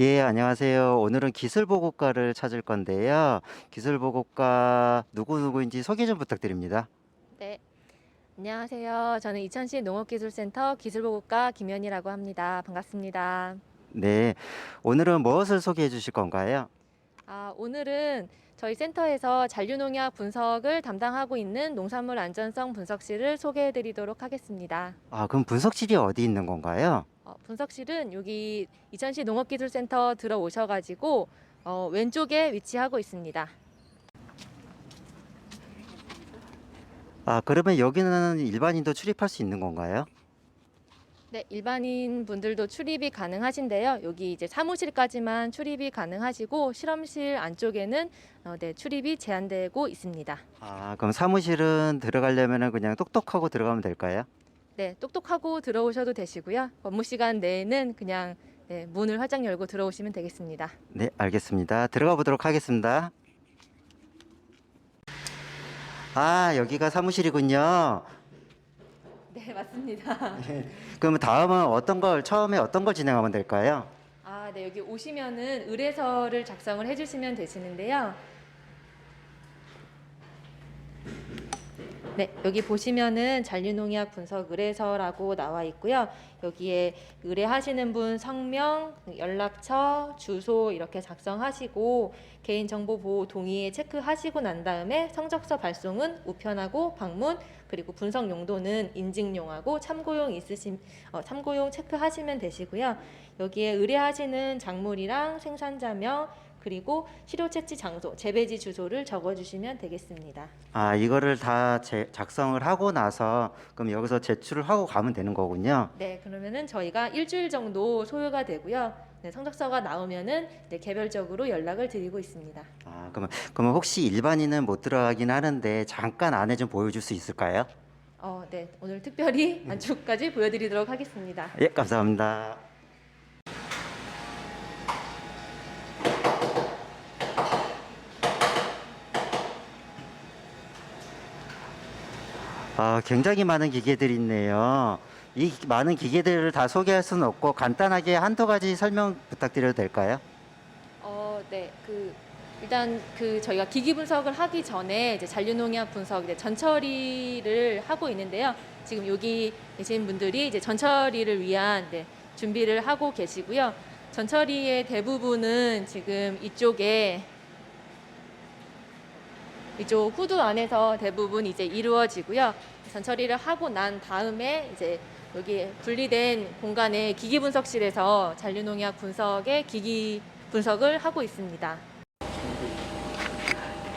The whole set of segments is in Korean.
예, 안녕하세요. 오늘은 기술보고과를 찾을 건데요. 기술보고과 누구누구인지 소개 좀 부탁드립니다. 네. 안녕하세요. 저는 이천시 농업기술센터 기술보고과 김현이라고 합니다. 반갑습니다. 네, 오늘은 무엇을 소개해 주실 건가요? 아, 오늘은 저희 센터에서 잔류농약 분석을 담당하고 있는 농산물 안전성 분석실을 소개해 드리도록 하겠습니다. 아, 그럼 분석실이 어디 있는 건가요? 어, 분석실은 여기 이천시 농업기술센터 들어오셔가지고 어, 왼쪽에 위치하고 있습니다. 아, 그러면 여기는 일반인도 출입할 수 있는 건가요? 네, 일반인 분들도 출입이 가능하신데요. 여기 이제 사무실까지만 출입이 가능하시고 실험실 안쪽에는 어, 네, 출입이 제한되고 있습니다. 아, 그럼 사무실은 들어가려면 그냥 똑똑하고 들어가면 될까요? 네, 똑똑하고 들어오셔도 되시고요. 업무 시간 내에는 그냥 네, 문을 활짝 열고 들어오시면 되겠습니다. 네, 알겠습니다. 들어가 보도록 하겠습니다. 아, 여기가 사무실이군요. 네, 맞습니다. 그러면 다음은 어떤 걸, 처음에 어떤 걸 진행하면 될까요? 아, 네, 여기 오시면은 의뢰서를 작성을 해주시면 되시는데요. 네, 여기 보시면은 잔류농약 분석 의뢰서라고 나와 있고요. 여기에 의뢰하시는 분 성명, 연락처, 주소 이렇게 작성하시고 개인정보 보호 동의에 체크하시고 난 다음에 성적서 발송은 우편하고 방문 그리고 분석 용도는 인증용하고 참고용 있으신 어, 참고용 체크하시면 되시고요. 여기에 의뢰하시는 작물이랑 생산자명 그리고 시료 채취 장소, 재배지 주소를 적어주시면 되겠습니다. 아, 이거를 다 제- 작성을 하고 나서 그럼 여기서 제출을 하고 가면 되는 거군요. 네, 그러면은 저희가 일주일 정도 소요가 되고요. 네, 성적서가 나오면은 네, 개별적으로 연락을 드리고 있습니다. 아, 그러면 그러면 혹시 일반인은 못 들어가긴 하는데 잠깐 안에 좀 보여줄 수 있을까요? 어, 네, 오늘 특별히 안쪽까지 보여드리도록 하겠습니다. 예, 감사합니다. 아, 굉장히 많은 기계들이 있네요. 이 많은 기계들을 다 소개할 수는 없고 간단하게 한두 가지 설명 부탁드려도 될까요? 어, 네, 그 일단 그 저희가 기기 분석을 하기 전에 이제 잔류농약 분석 이제 전처리를 하고 있는데요. 지금 여기 계신 분들이 이제 전처리를 위한 네, 준비를 하고 계시고요. 전처리의 대부분은 지금 이쪽에 이쪽 후드 안에서 대부분 이제 이루어지고요. 전 처리를 하고 난 다음에 이제 여기 분리된 공간의 기기 분석실에서 잔류농약 분석의 기기 분석을 하고 있습니다.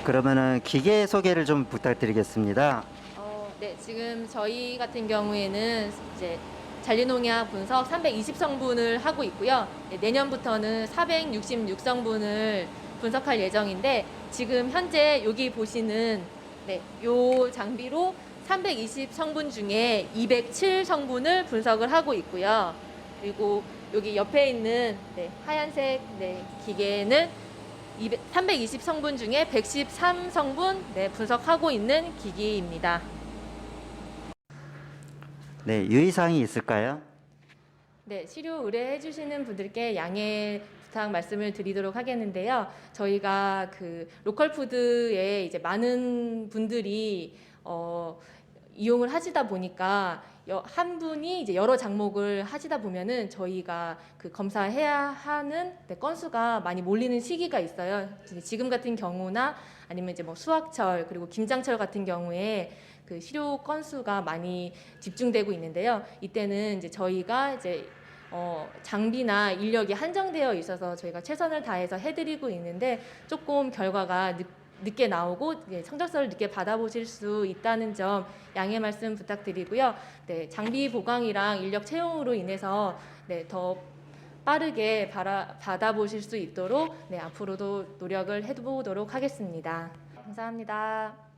그러면은 기계 소개를 좀 부탁드리겠습니다. 어, 네, 지금 저희 같은 경우에는 이제 잔류농약 분석 320성분을 하고 있고요. 네, 내년부터는 466성분을 분석할 예정인데 지금 현재 여기 보시는 네, 요 장비로 320 성분 중에 207 성분을 분석을 하고 있고요. 그리고 여기 옆에 있는 네, 하얀색 네, 기계는 320 성분 중에 113 성분 네, 분석하고 있는 기기입니다. 네, 유의사항이 있을까요? 네, 치료 의뢰해 주시는 분들께 양해 부탁 말씀을 드리도록 하겠는데요. 저희가 그 로컬 푸드에 이제 많은 분들이 어 이용을 하시다 보니까 여- 한 분이 이제 여러 작목을 하시다 보면은 저희가 그 검사해야 하는 네, 건수가 많이 몰리는 시기가 있어요. 지금 같은 경우나 아니면 이제 뭐 수학철 그리고 김장철 같은 경우에 그 실효 건수가 많이 집중되고 있는데요. 이때는 이제 저희가 이제 어, 장비나 인력이 한정되어 있어서 저희가 최선을 다해서 해드리고 있는데 조금 결과가 늦, 늦게 나오고 예, 성적서를 늦게 받아보실 수 있다는 점 양해 말씀 부탁드리고요. 네, 장비 보강이랑 인력 채용으로 인해서 네, 더 빠르게 받아, 받아보실 수 있도록 네, 앞으로도 노력을 해보도록 하겠습니다. 감사합니다.